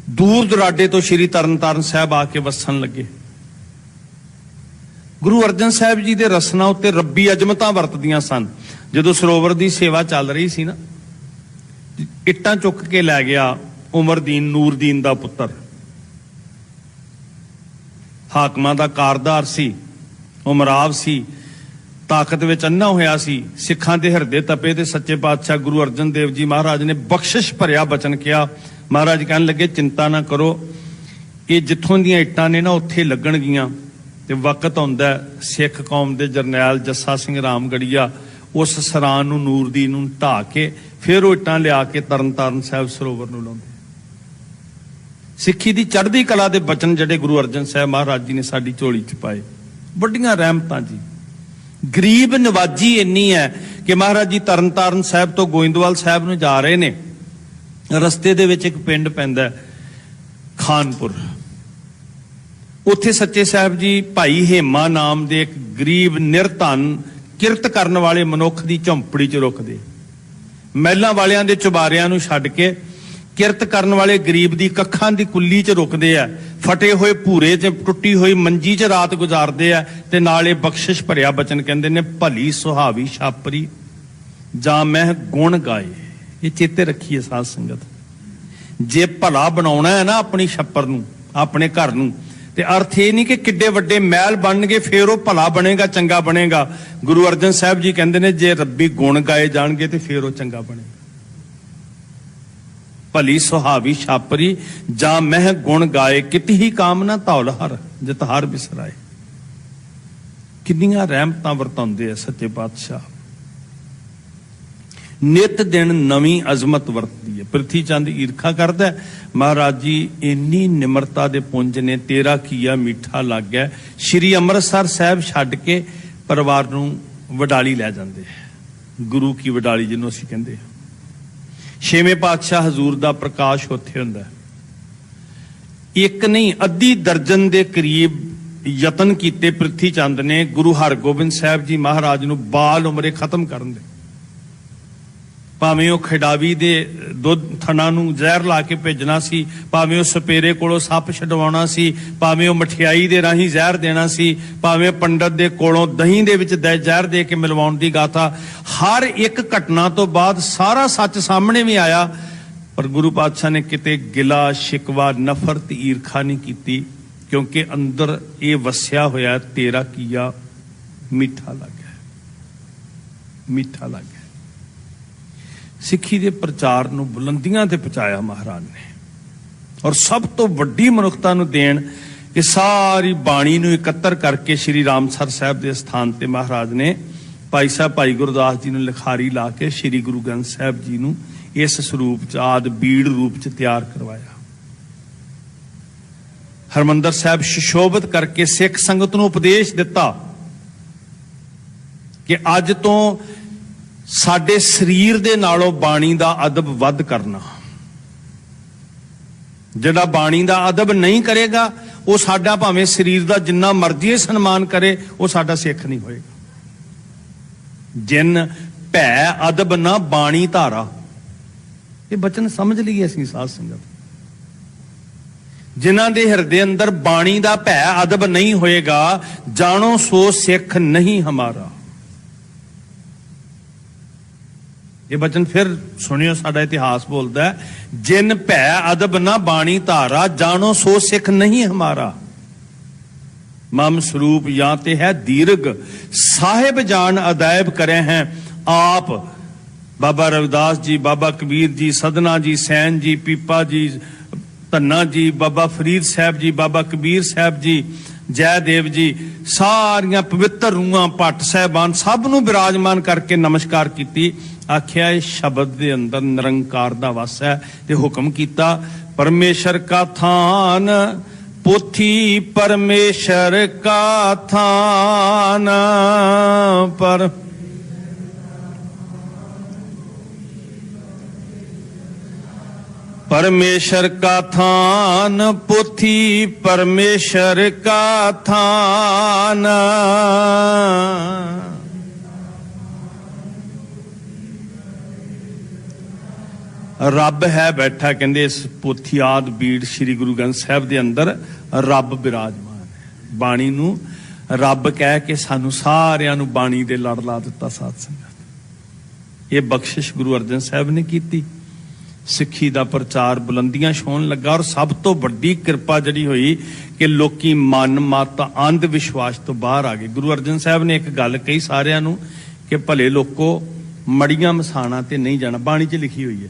ਦੂਰ ਦਰਾਡੇ ਤੋਂ ਸ਼੍ਰੀ ਤਰਨਤਾਰਨ ਸਾਹਿਬ ਆ ਕੇ ਵਸਣ ਲੱਗੇ। ਗੁਰੂ ਅਰਜਨ ਸਾਹਿਬ ਜੀ ਦੇ ਰਸਨਾ ਉੱਤੇ ਰੱਬੀ ਅਜਮਤਾਂ ਵਰਤਦੀਆਂ ਸਨ। ਜਦੋਂ ਸਰੋਵਰ ਦੀ ਸੇਵਾ ਚੱਲ ਰਹੀ ਸੀ ਨਾ ਇੱਟਾਂ ਚੁੱਕ ਕੇ ਲੈ ਗਿਆ ਉਮਰਦੀਨ ਨੂਰਦੀਨ ਦਾ ਪੁੱਤਰ। ਹਾਕਮਾਂ ਦਾ ਕਾਰਦਾਰ ਸੀ, ਉਮਰਾਵ ਸੀ, ਤਾਕਤ ਵਿੱਚ ਅੰਨਾ ਹੋਇਆ ਸੀ, ਸਿੱਖਾਂ ਦੇ ਹਿਰਦੇ ਤਪੇ ਤੇ ਸੱਚੇ ਪਾਤਸ਼ਾਹ ਗੁਰੂ ਅਰਜਨ ਦੇਵ ਜੀ ਮਹਾਰਾਜ ਨੇ ਬਖਸ਼ਿਸ਼ ਭਰਿਆ ਬਚਨ ਕਿਹਾ, ਮਹਾਰਾਜ ਕਹਿਣ ਲੱਗੇ, ਚਿੰਤਾ ਨਾ ਕਰੋ, ਇਹ ਜਿੱਥੋਂ ਦੀਆਂ ਇੱਟਾਂ ਨੇ ਨਾ, ਉੱਥੇ ਲੱਗਣਗੀਆਂ। ਤੇ ਵਕਤ ਆਉਂਦਾ ਸਿੱਖ ਕੌਮ ਦੇ ਜਰਨੈਲ ਜੱਸਾ ਸਿੰਘ ਰਾਮਗੜੀਆ ਉਸ ਸਰਾਂ ਨੂੰ ਨੂਰਦੀਨ ਨੂੰ ਢਾ ਕੇ ਫਿਰ ਉਹ ਇੱਟਾਂ ਲਿਆ ਕੇ ਤਰਨਤਾਰਨ ਸਾਹਿਬ ਸਰੋਵਰ ਨੂੰ ਲਾਉਂਦੇ। ਸਿੱਖੀ ਦੀ ਚੜ੍ਹਦੀ ਕਲਾ ਦੇ ਬਚਨ ਜਿਹੜੇ ਗੁਰੂ ਅਰਜਨ ਸਾਹਿਬ ਮਹਾਰਾਜ ਜੀ ਨੇ ਸਾਡੀ ਝੋਲੀ 'ਚ ਪਾਏ। ਵੱਡੀਆਂ ਰਹਿਮਤਾਂ ਜੀ। ਗਰੀਬ ਨਵਾਜੀ ਇੰਨੀ ਹੈ ਕਿ ਮਹਾਰਾਜ ਜੀ ਤਰਨਤਾਰਨ ਸਾਹਿਬ ਤੋਂ ਗੋਇੰਦਵਾਲ ਸਾਹਿਬ ਨੂੰ ਜਾ ਰਹੇ ਨੇ। ਰਸਤੇ ਦੇ ਵਿੱਚ ਇੱਕ ਪਿੰਡ ਪੈਂਦਾ ਖਾਨਪੁਰ। ਉੱਥੇ ਸੱਚੇ ਸਾਹਿਬ ਜੀ ਭਾਈ ਹੇਮਾ ਨਾਮ ਦੇ ਇੱਕ ਗਰੀਬ ਨਿਰਧਨ ਕਿਰਤ ਕਰਨ ਵਾਲੇ ਮਨੁੱਖ ਦੀ ਝੌਂਪੜੀ 'ਚ ਰੁਕਦੇ। ਮਹਿਲਾਂ ਵਾਲਿਆਂ ਦੇ ਚੁਬਾਰਿਆਂ ਨੂੰ ਛੱਡ ਕੇ ਕਿਰਤ ਕਰਨ ਵਾਲੇ ਗਰੀਬ ਦੀ ਕੱਖਾਂ ਦੀ ਕੁੱਲੀ 'ਚ ਰੁਕਦੇ ਆ, ਫਟੇ ਹੋਏ ਭੂਰੇ 'ਚ, ਟੁੱਟੀ ਹੋਈ ਮੰਜੀ 'ਚ ਰਾਤ ਗੁਜ਼ਾਰਦੇ ਆ ਤੇ ਨਾਲੇ ਬਖਸ਼ਿਸ਼ ਭਰਿਆ ਬਚਨ ਕਹਿੰਦੇ ਨੇ, ਭਲੀ ਸੁਹਾਵੀ ਛਾਪਰੀ, ਜਾਂ ਮੈਂ ਗੁਣ ਗਾਏ। ਇਹ ਚੇਤੇ ਰੱਖੀਏ ਸਾਧ ਸੰਗਤ। ਜੇ ਭਲਾ ਬਣਾਉਣਾ ਹੈ ਨਾ ਆਪਣੀ ਛੱਪਰ ਨੂੰ, ਆਪਣੇ ਘਰ ਨੂੰ ਤੇ ਅਰਥ ਇਹ ਨਹੀਂ ਕਿ ਕਿੱਡੇ ਵੱਡੇ ਮਹਿਲ ਬਣਨਗੇ, ਫੇਰ ਉਹ ਭਲਾ ਬਣੇਗਾ, ਚੰਗਾ ਬਣੇਗਾ। ਗੁਰੂ ਅਰਜਨ ਸਾਹਿਬ ਜੀ ਕਹਿੰਦੇ ਨੇ, ਜੇ ਰੱਬੀ ਗੁਣ ਗਾਏ ਜਾਣਗੇ ਤੇ ਫੇਰ ਉਹ ਚੰਗਾ ਬਣੇਗਾ। ਭਲੀ ਸੁਹਾਵੀ ਛਾਪਰੀ, ਜਾਂ ਮਹਿ ਗੁਣ ਗਾਏ, ਕਿਤਿ ਹੀ ਕਾਮਨਾ ਧੌਲ ਹਰ, ਜਿਤ ਹਰ ਬਿਸਰਾਏ। ਕਿੰਨੀਆਂ ਰਹਿਮਤਾਂ ਵਰਤਾਉਂਦੇ ਆ ਸੱਚੇ ਪਾਤਸ਼ਾਹ। ਨਿਤ ਦਿਨ ਨਵੀਂ ਅਜ਼ਮਤ ਵਰਤਦੀ ਹੈ। ਪ੍ਰਿਥੀ ਚੰਦ ਈਰਖਾ ਕਰਦਾ ਮਹਾਰਾਜ ਜੀ, ਇੰਨੀ ਨਿਮਰਤਾ ਦੇ ਪੁੰਜ ਨੇ ਤੇਰਾ ਕੀਆ ਮਿੱਠਾ ਲੱਗ ਗਿਆ ਸ਼੍ਰੀ ਅੰਮ੍ਰਿਤਸਰ ਸਾਹਿਬ ਛੱਡ ਕੇ ਪਰਿਵਾਰ ਨੂੰ ਵਡਾਲੀ ਲੈ ਜਾਂਦੇ ਹੈ। ਗੁਰੂ ਕੀ ਵਡਾਲੀ ਜਿਹਨੂੰ ਅਸੀਂ ਕਹਿੰਦੇ ਹਾਂ। ਛੇਵੇਂ ਪਾਤਸ਼ਾਹ ਹਜ਼ੂਰ ਦਾ ਪ੍ਰਕਾਸ਼ ਉੱਥੇ ਹੁੰਦਾ ਇੱਕ ਨਹੀਂ, ਅੱਧੀ ਦਰਜਨ ਦੇ ਕਰੀਬ ਯਤਨ ਕੀਤੇ ਪ੍ਰਿਥੀ ਚੰਦ ਨੇ ਗੁਰੂ ਹਰਗੋਬਿੰਦ ਸਾਹਿਬ ਜੀ ਮਹਾਰਾਜ ਨੂੰ ਬਾਲ ਉਮਰੇ ਖਤਮ ਕਰਨ ਦੇ। ਭਾਵੇਂ ਉਹ ਖਿਡਾਵੀ ਦੇ ਦੁੱਧ ਥਣਾ ਨੂੰ ਜ਼ਹਿਰ ਲਾ ਕੇ ਭੇਜਣਾ ਸੀ, ਭਾਵੇਂ ਉਹ ਸਪੇਰੇ ਕੋਲੋਂ ਸੱਪ ਛਡਵਾਉਣਾ ਸੀ, ਭਾਵੇਂ ਉਹ ਮਠਿਆਈ ਦੇ ਰਾਹੀਂ ਜ਼ਹਿਰ ਦੇਣਾ ਸੀ, ਭਾਵੇਂ ਪੰਡਤ ਦੇ ਕੋਲੋਂ ਦਹੀਂ ਦੇ ਵਿੱਚ ਦੇ ਜ਼ਹਿਰ ਦੇ ਕੇ ਮਿਲਵਾਉਣ ਦੀ ਗਾਥਾ, ਹਰ ਇੱਕ ਘਟਨਾ ਤੋਂ ਬਾਅਦ ਸਾਰਾ ਸੱਚ ਸਾਹਮਣੇ ਵੀ ਆਇਆ। ਪਰ ਗੁਰੂ ਪਾਤਸ਼ਾਹ ਨੇ ਕਿਤੇ ਗਿਲਾ, ਸ਼ਿਕਵਾ, ਨਫ਼ਰਤ, ਈਰਖਾ ਨਹੀਂ ਕੀਤੀ, ਕਿਉਂਕਿ ਅੰਦਰ ਇਹ ਵਸਿਆ ਹੋਇਆ ਤੇਰਾ ਕੀਆ ਮਿੱਠਾ ਲੱਗਾ ਮਿੱਠਾ ਲੱਗਾ ਸਿੱਖੀ ਦੇ ਪ੍ਰਚਾਰ ਨੂੰ ਬੁਲੰਦੀਆਂ ਤੇ ਪਹੁੰਚਾਇਆ ਮਹਾਰਾਜ ਨੇ। ਔਰ ਸਭ ਤੋਂ ਵੱਡੀ ਮਨੁੱਖਤਾ ਨੂੰ ਦੇਣ ਕਿ ਸਾਰੀ ਬਾਣੀ ਨੂੰ ਇਕੱਤਰ ਕਰਕੇ ਸ੍ਰੀ ਰਾਮਸਰ ਸਾਹਿਬ ਦੇ ਸਥਾਨ ਤੇ ਮਹਾਰਾਜ ਨੇ ਭਾਈ ਸਾਹਿਬ ਭਾਈ ਗੁਰਦਾਸ ਜੀ ਨੂੰ ਲਿਖਾਰੀ ਲਾ ਕੇ ਸ੍ਰੀ ਗੁਰੂ ਗ੍ਰੰਥ ਸਾਹਿਬ ਜੀ ਨੂੰ ਇਸ ਸਰੂਪ ਚ, ਆਦ ਬੀੜ ਰੂਪ ਚ ਤਿਆਰ ਕਰਵਾਇਆ। ਹਰਮੰਦਰ ਸਾਹਿਬ ਸ਼ਿਸ਼ੋਭਤ ਕਰਕੇ ਸਿੱਖ ਸੰਗਤ ਨੂੰ ਉਪਦੇਸ਼ ਦਿੱਤਾ ਕਿ ਅੱਜ ਤੋਂ ਸਾਡੇ ਸਰੀਰ ਦੇ ਨਾਲੋਂ ਬਾਣੀ ਦਾ ਅਦਬ ਵੱਧ ਕਰਨਾ। ਜਿਹੜਾ ਬਾਣੀ ਦਾ ਅਦਬ ਨਹੀਂ ਕਰੇਗਾ, ਉਹ ਸਾਡਾ ਭਾਵੇਂ ਸਰੀਰ ਦਾ ਜਿੰਨਾ ਮਰਜ਼ੀ ਸਨਮਾਨ ਕਰੇ, ਉਹ ਸਾਡਾ ਸਿੱਖ ਨਹੀਂ ਹੋਏਗਾ। ਜਿਨ ਭੈ ਅਦਬ ਨਾ ਬਾਣੀ ਧਾਰਾ। ਇਹ ਬਚਨ ਸਮਝ ਲਈਏ ਅਸੀਂ ਸਾਧ ਸੰਗਤ। ਜਿਨ੍ਹਾਂ ਦੇ ਹਿਰਦੇ ਅੰਦਰ ਬਾਣੀ ਦਾ ਭੈ ਅਦਬ ਨਹੀਂ ਹੋਏਗਾ, ਜਾਣੋ ਸੋ ਸਿੱਖ ਨਹੀਂ ਹਮਾਰਾ। ਇਹ ਬਚਨ ਫਿਰ ਸੁਣਿਓ, ਸਾਡਾ ਇਤਿਹਾਸ ਬੋਲਦਾ ਹੈ, ਜਿਨ ਭੈ ਅਦਬ ਨਾ ਬਾਣੀ ਧਾਰਾ, ਜਾਣੋ ਸੋ ਸਿੱਖ ਨਹੀਂ ਹਮਾਰਾ। ਮਮ ਸਰੂਪ ਜਾਂ ਤੇ ਹੈ ਦੀਰਘ, ਸਾਹਿਬ ਜਾਨ ਅਦਾਇਬ ਕਰੇ ਹੈ ਆਪ। ਬਾਬਾ ਰਵਿਦਾਸ ਜੀ, ਬਾਬਾ ਕਬੀਰ ਜੀ, ਸਦਨਾ ਜੀ, ਸੈਨ ਜੀ, ਪੀਪਾ ਜੀ, ਧੰਨਾ ਜੀ, ਬਾਬਾ ਫਰੀਦ ਸਾਹਿਬ ਜੀ, ਬਾਬਾ ਕਬੀਰ ਸਾਹਿਬ ਜੀ ਜੈ ਦੇਵ ਜੀ, ਸਾਰੀਆਂ ਪਵਿੱਤਰ ਰੂਹਾਂ, ਭੱਟ ਸਾਹਿਬਾਨ ਸਭ ਨੂੰ ਬਿਰਾਜਮਾਨ ਕਰਕੇ ਨਮਸਕਾਰ ਕੀਤੀ। ਆਖਿਆ ਇਹ ਸ਼ਬਦ ਦੇ ਅੰਦਰ ਨਿਰੰਕਾਰ ਦਾ ਵਸ ਹੈ ਤੇ ਹੁਕਮ ਕੀਤਾ ਪਰਮੇਸ਼ਰ ਕਾ ਥਾਨ ਪੋਥੀ ਪਰਮੇਸ਼ਰ ਕਾ ਥਾਨ ਪਰ परमेश्वर का थान पुथी परमेश्वर का थान ਰੱਬ ਹੈ ਬੈਠਾ, ਕਹਿੰਦੇ ਇਸ ਪੋਥੀ ਬੀੜ ਸ੍ਰੀ ਗੁਰੂ ਗ੍ਰੰਥ ਸਾਹਿਬ ਦੇ ਅੰਦਰ, ਰੱਬ ਬਿਰਾਜਮਾਨ ਹੈ। ਬਾਣੀ ਨੂੰ ਰੱਬ ਕਹਿ ਕੇ ਸਾਨੂੰ ਸਾਰਿਆਂ ਨੂੰ ਬਾਣੀ ਦੇ ਲੜ ਲਾ ਦਿੱਤਾ ਸਾਧ ਸੰਗਤ। ਇਹ ਬਖਸ਼ਿਸ਼ ਗੁਰੂ ਅਰਜਨ ਸਾਹਿਬ ਨੇ ਕੀਤੀ। ਸਿੱਖੀ ਦਾ ਪ੍ਰਚਾਰ ਬੁਲੰਦੀਆਂ ਛੋਣ ਲੱਗਾ ਔਰ ਸਭ ਤੋਂ ਵੱਡੀ ਕਿਰਪਾ ਜਿਹੜੀ ਹੋਈ ਕਿ ਲੋਕੀ ਮਨ, ਮਤ, ਅੰਧ ਵਿਸ਼ਵਾਸ ਤੋਂ ਬਾਹਰ ਆ ਗਏ। ਗੁਰੂ ਅਰਜਨ ਸਾਹਿਬ ਨੇ ਇੱਕ ਗੱਲ ਕਹੀ ਸਾਰਿਆਂ ਨੂੰ ਕਿ ਭਲੇ ਲੋਕੋ, ਮੜੀਆਂ ਮਸਾਣਾ ਤੇ ਨਹੀਂ ਜਾਣਾ। ਬਾਣੀ 'ਚ ਲਿਖੀ ਹੋਈ ਹੈ।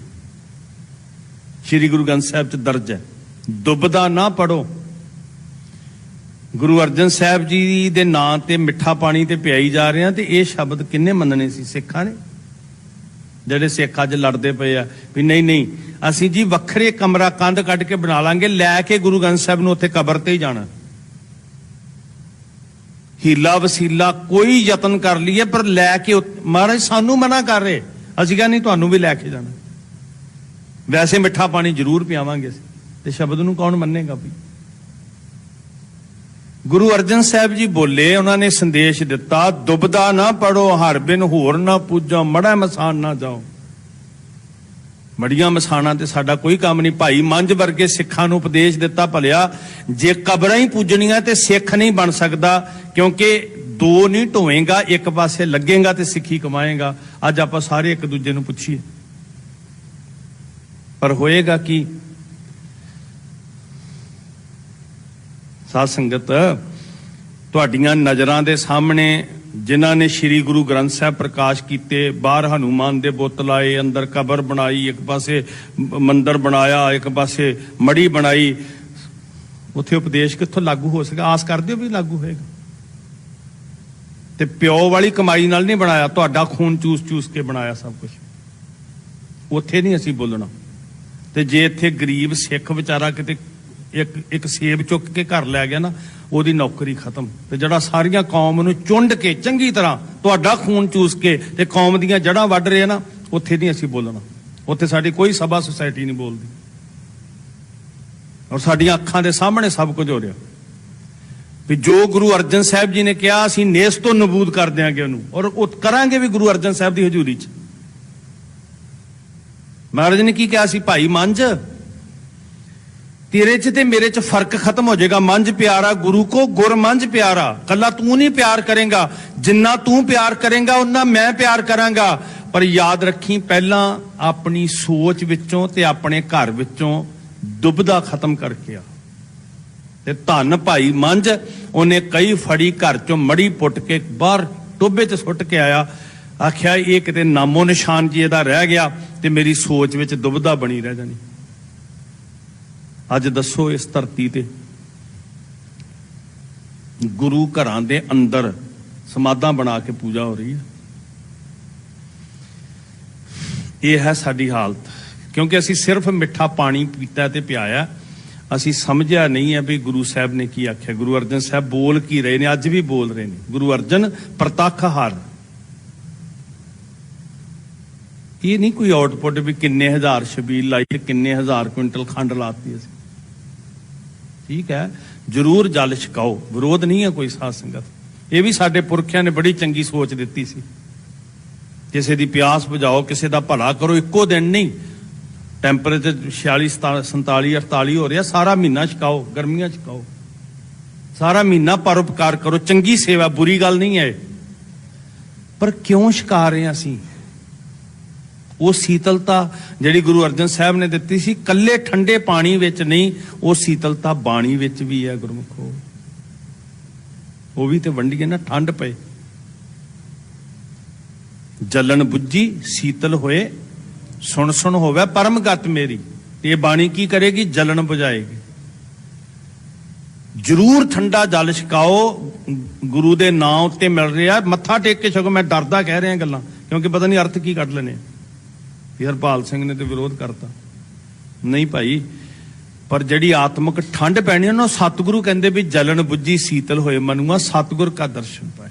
ਸ੍ਰੀ ਗੁਰੂ ਗ੍ਰੰਥ ਸਾਹਿਬ 'ਚ ਦਰਜ ਹੈ। ਦੁਬਦਾ ਨਾ ਪੜੋ ਗੁਰੂ ਅਰਜਨ ਸਾਹਿਬ ਜੀ ਦੇ ਨਾਂ ਤੇ ਮਿੱਠਾ ਪਾਣੀ ਤੇ ਪਿਆਈ ਜਾ ਰਹੇ ਆ ਤੇ ਇਹ ਸ਼ਬਦ ਕਿੰਨੇ ਮੰਨਣੇ ਸੀ? ਸਿੱਖਾਂ ਨੇ? ਜਿਹੜੇ ਸਿੱਖ ਅੱਜ ਲੜਦੇ ਪਏ ਆ ਵੀ ਨਹੀਂ ਨਹੀਂ, ਅਸੀਂ ਜੀ ਵੱਖਰੇ ਕਮਰਾ ਕੰਧ ਕੱਢ ਕੇ ਬਣਾ ਲਾਂਗੇ, ਲੈ ਕੇ ਗੁਰੂ ਗ੍ਰੰਥ ਸਾਹਿਬ ਨੂੰ ਉੱਥੇ ਕਬਰ ਤੇ ਹੀ ਜਾਣਾ। ਹੀਲਾ ਵਸੀਲਾ ਕੋਈ ਯਤਨ ਕਰ ਲਈਏ, ਪਰ ਲੈ ਕੇ ਮਹਾਰਾਜ, ਸਾਨੂੰ ਮਨਾ ਕਰ ਰਹੇ। ਅਸੀਂ ਕਹਿੰਦੇ ਨਹੀਂ, ਤੁਹਾਨੂੰ ਵੀ ਲੈ ਕੇ ਜਾਣਾ। ਵੈਸੇ ਮਿੱਠਾ ਪਾਣੀ ਜ਼ਰੂਰ ਪਿਆਵਾਂਗੇ ਤੇ ਸ਼ਬਦ ਨੂੰ ਕੌਣ ਮੰਨੇਗਾ ਵੀ? ਗੁਰੂ ਅਰਜਨ ਸਾਹਿਬ ਜੀ ਬੋਲੇ, ਉਹਨਾਂ ਨੇ ਸੰਦੇਸ਼ ਦਿੱਤਾ, ਦੁਬਦਾ ਨਾ ਪੜੋ, ਹਰ ਬਿਨ ਹੋਰ ਨਾ ਪੂਜੋ ਮੜਾ ਮਸਾਨ ਨਾ ਜਾਓ। ਮੜੀਆਂ ਮਸਾਣਾ ਤੇ ਸਾਡਾ ਕੋਈ ਕੰਮ ਨਹੀਂ। ਭਾਈ ਮੰਝ ਵਰਗੇ ਸਿੱਖਾਂ ਨੂੰ ਉਪਦੇਸ਼ ਦਿੱਤਾ, ਭਲਿਆ, ਜੇ ਕਬਰਾਂ ਹੀ ਪੂਜਣੀਆਂ ਤੇ ਸਿੱਖ ਨਹੀਂ ਬਣ ਸਕਦਾ, ਕਿਉਂਕਿ ਦੋ ਨਹੀਂ ਢੋਏਗਾ, ਇੱਕ ਪਾਸੇ ਲੱਗੇਗਾ ਤੇ ਸਿੱਖੀ ਕਮਾਏਗਾ। ਅੱਜ ਆਪਾਂ ਸਾਰੇ ਇੱਕ ਦੂਜੇ ਨੂੰ ਪੁੱਛੀਏ। ਪਰ ਹੋਏਗਾ ਕੀ? ਸਾਧ ਸੰਗਤ, ਤੁਹਾਡੀਆਂ ਨਜ਼ਰਾਂ ਦੇ ਸਾਹਮਣੇ ਜਿਨ੍ਹਾਂ ਨੇ ਸ੍ਰੀ ਗੁਰੂ ਗ੍ਰੰਥ ਸਾਹਿਬ ਪ੍ਰਕਾਸ਼ ਕੀਤੇ, ਬਾਹਰ ਹਨੂਮਾਨ ਦੇ ਬੁੱਤ ਲਾਏ ਅੰਦਰ ਕਬਰ ਬਣਾਈ, ਇੱਕ ਪਾਸੇ ਮੰਦਰ ਬਣਾਇਆ, ਇੱਕ ਪਾਸੇ ਮੜੀ ਬਣਾਈ। ਉੱਥੇ ਉਪਦੇਸ਼ ਕਿੱਥੋਂ ਲਾਗੂ ਹੋ ਸਕਦਾ? ਆਸ ਕਰਦੇ ਹੋ ਵੀ ਲਾਗੂ ਹੋਏਗਾ? ਤੇ ਪਿਓ ਵਾਲੀ ਕਮਾਈ ਨਾਲ ਨਹੀਂ ਬਣਾਇਆ, ਤੁਹਾਡਾ ਖੂਨ ਚੂਸ ਚੂਸ ਕੇ ਬਣਾਇਆ ਸਭ ਕੁਝ ਉੱਥੇ ਨਹੀਂ ਅਸੀਂ ਬੋਲਣਾ। ਤੇ ਜੇ ਇੱਥੇ ਗਰੀਬ ਸਿੱਖ ਵਿਚਾਰਾ ਕਿਤੇ ਇੱਕ ਇੱਕ ਸੇਬ ਚੁੱਕ ਕੇ ਘਰ ਲੈ ਗਿਆ ਨਾ, ਉਹਦੀ ਨੌਕਰੀ ਖਤਮ। ਤੇ ਜਿਹੜਾ ਸਾਰੀਆਂ ਕੌਮ ਨੂੰ ਚੁੰਡ ਕੇ ਚੰਗੀ ਤਰ੍ਹਾਂ ਤੁਹਾਡਾ ਖੂਨ ਚੂਸ ਕੇ ਤੇ ਕੌਮ ਦੀਆਂ ਜੜ੍ਹਾਂ ਵੱਢ ਰਿਹਾ ਨਾ, ਉੱਥੇ ਨਹੀਂ ਅਸੀਂ ਬੋਲਣਾ। ਉੱਥੇ ਸਾਡੀ ਕੋਈ ਸਭਾ ਸੁਸਾਇਟੀ ਨਹੀਂ ਬੋਲਦੀ। ਔਰ ਸਾਡੀਆਂ ਅੱਖਾਂ ਦੇ ਸਾਹਮਣੇ ਸਭ ਕੁਝ ਹੋ ਰਿਹਾ। ਵੀ ਜੋ ਗੁਰੂ ਅਰਜਨ ਸਾਹਿਬ ਜੀ ਨੇ ਕਿਹਾ, ਅਸੀਂ ਨੇਸ ਤੋਂ ਨਬੂਦ ਕਰ ਦਿਆਂਗੇ ਉਹਨੂੰ। ਔਰ ਉਹ ਕਰਾਂਗੇ ਵੀ ਗੁਰੂ ਅਰਜਨ ਸਾਹਿਬ ਦੀ ਹਜ਼ੂਰੀ 'ਚ। ਮਹਾਰਾਜ ਨੇ ਕੀ ਕਿਹਾ ਸੀ? ਭਾਈ, ਮੰਝ। ਤੇਰੇ 'ਚ ਤੇ ਮੇਰੇ 'ਚ ਫ਼ਰਕ ਖਤਮ ਹੋ ਜਾਏਗਾ। ਮੰਝ ਪਿਆਰਾ, ਗੁਰੂ ਕੋ ਗੁਰ ਮੰਝ ਪਿਆਰਾ। ਕੱਲਾ ਤੂੰ ਨਹੀਂ ਪਿਆਰ ਕਰੇਗਾ। ਜਿੰਨਾ ਤੂੰ ਪਿਆਰ ਕਰੇਗਾ ਉਹਨਾਂ ਮੈਂ ਪਿਆਰ ਕਰਾਂਗਾ। ਪਰ ਯਾਦ ਰੱਖੀ, ਪਹਿਲਾਂ ਆਪਣੀ ਸੋਚ ਵਿੱਚੋਂ ਤੇ ਆਪਣੇ ਘਰ ਵਿੱਚੋਂ ਦੁਬਦਾ ਖਤਮ ਕਰਕੇ ਆ। ਤੇ ਧੰਨ ਭਾਈ, ਮੰਝ, ਉਹਨੇ ਕਈ ਫੜੀ ਘਰ ਚੋਂ ਮੜੀ ਪੁੱਟ ਕੇ, ਬਾਹਰ ਟੋਬੇ 'ਚ ਸੁੱਟ ਕੇ ਆਇਆ। ਆਖਿਆ, ਇਹ ਕਿਤੇ ਨਾਮੋ ਨਿਸ਼ਾਨ ਜੀ ਇਹਦਾ ਰਹਿ ਗਿਆ ਤੇ ਮੇਰੀ ਸੋਚ ਵਿੱਚ ਦੁਬਧਾ ਬਣੀ ਰਹਿ ਜਾਣੀ। ਅੱਜ ਦੱਸੋ ਇਸ ਧਰਤੀ ਤੇ ਗੁਰੂ ਘਰਾਂ ਦੇ ਅੰਦਰ ਸਮਾਧਾਂ ਬਣਾ ਕੇ ਪੂਜਾ ਹੋ ਰਹੀ ਹੈ? ਇਹ ਹੈ ਸਾਡੀ ਹਾਲਤ। ਕਿਉਂਕਿ ਅਸੀਂ ਸਿਰਫ ਮਿੱਠਾ ਪਾਣੀ ਪੀਤਾ ਤੇ ਪਿਆਇਆ, ਅਸੀਂ ਸਮਝਿਆ ਨਹੀਂ ਹੈ ਵੀ ਗੁਰੂ ਸਾਹਿਬ ਨੇ ਕੀ ਆਖਿਆ। ਗੁਰੂ ਅਰਜਨ ਸਾਹਿਬ ਬੋਲ ਕੀ ਰਹੇ ਨੇ? ਅੱਜ ਵੀ ਬੋਲ ਰਹੇ ਨੇ। ਗੁਰੂ ਅਰਜਨ ਪ੍ਰਤੱਖ ਹਾਰ ਇਹ ਨਹੀਂ ਕੋਈ ਆਊਟਪੁੱਟ ਵੀ ਕਿੰਨੇ ਹਜ਼ਾਰ ਛਬੀਲ ਲਾਈ ਤੇ ਕਿੰਨੇ ਹਜ਼ਾਰ ਕੁਇੰਟਲ ਖੰਡ ਲਾਤੀ ਅਸੀਂ। ਠੀਕ ਹੈ? ਜਰੂਰ ਜਲ ਛਕਾਓ। ਵਿਰੋਧ ਨਹੀਂ ਹੈ ਕੋਈ ਸਾਧ ਸੰਗਤ। ਇਹ ਵੀ ਸਾਡੇ ਪੁਰਖਿਆਂ ਨੇ ਬੜੀ ਚੰਗੀ ਸੋਚ ਦਿੱਤੀ ਸੀ। ਕਿਸੇ ਦੀ ਪਿਆਸ ਬੁਝਾਓ, ਕਿਸੇ ਦਾ ਭਲਾ ਕਰੋ, ਇੱਕੋ ਦਿਨ ਨਹੀਂ। ਟੈਂਪਰੇਚਰ 46 47 48 ਹੋ ਰਿਹਾ, ਸਾਰਾ ਮਹੀਨਾ ਛਕਾਓ, ਗਰਮੀਆਂ ਛਕਾਓ। ਸਾਰਾ ਮਹੀਨਾ ਪਰਉਪਕਾਰ ਕਰੋ। ਚੰਗੀ ਸੇਵਾ ਬੁਰੀ ਗੱਲ ਨਹੀਂ ਹੈ। ਪਰ ਕਿਉਂ ਛਕਾ ਰਹੇ ਹਾਂ ਅਸੀਂ? ਉਹ ਸੀਤਲਤਾ ਜਿਹੜੀ ਗੁਰੂ ਅਰਜਨ ਸਾਹਿਬ ਨੇ ਦਿੱਤੀ ਸੀ, ਕੱਲੇ ਠੰਡੇ ਪਾਣੀ ਵਿੱਚ ਨਹੀਂ, ਉਹ ਸੀਤਲਤਾ ਬਾਣੀ ਵਿੱਚ ਵੀ ਹੈ ਗੁਰਮੁਖੋ ਉਹ। ਵੀ ਤੇ ਵੰਡੀਏ ਨਾ, ਠੰਡ ਪਏ। ਜਲਨ ਬੁੱਝੀ, ਸੀਤਲ ਹੋਏ, ਸੁਣ ਸੁਣ ਹੋਵੇ, ਪਰਮਗਤ ਮੇਰੀ। ਤੇ ਇਹ ਬਾਣੀ ਕੀ ਕਰੇਗੀ? ਜਲਨ ਬੁਝਾਏਗੀ। ਜਰੂਰ ਠੰਡਾ ਜਲ ਛਕਾਓ, ਗੁਰੂ ਦੇ ਨਾਂ ਉੱਤੇ ਮਿਲ ਰਿਹਾ, ਮੱਥਾ ਟੇਕ ਕੇ ਛਕੋ, ਮੈਂ ਡਰਦਾ ਕਹਿ ਰਿਹਾ ਗੱਲਾਂ, ਕਿਉਂਕਿ ਪਤਾ ਨਹੀਂ ਅਰਥ ਕੀ ਕੱਢ ਲੈਣੇ ਵੀ ਹਰਪਾਲ ਸਿੰਘ ਨੇ ਤੇ ਵਿਰੋਧ ਕਰਤਾ। ਨਹੀਂ ਭਾਈ, ਪਰ ਜਿਹੜੀ ਆਤਮਿਕ ਠੰਡ ਪੈਣੀ ਉਹਨਾਂ ਸਤਿਗੁਰੂ ਕਹਿੰਦੇ ਵੀ ਜਲਨ ਬੁੱਝੀ ਸੀਤਲ ਹੋਏ ਮਨੂਆ, ਸਤਿਗੁਰ ਕਾ ਦਰਸ਼ਨ ਪਾਏ।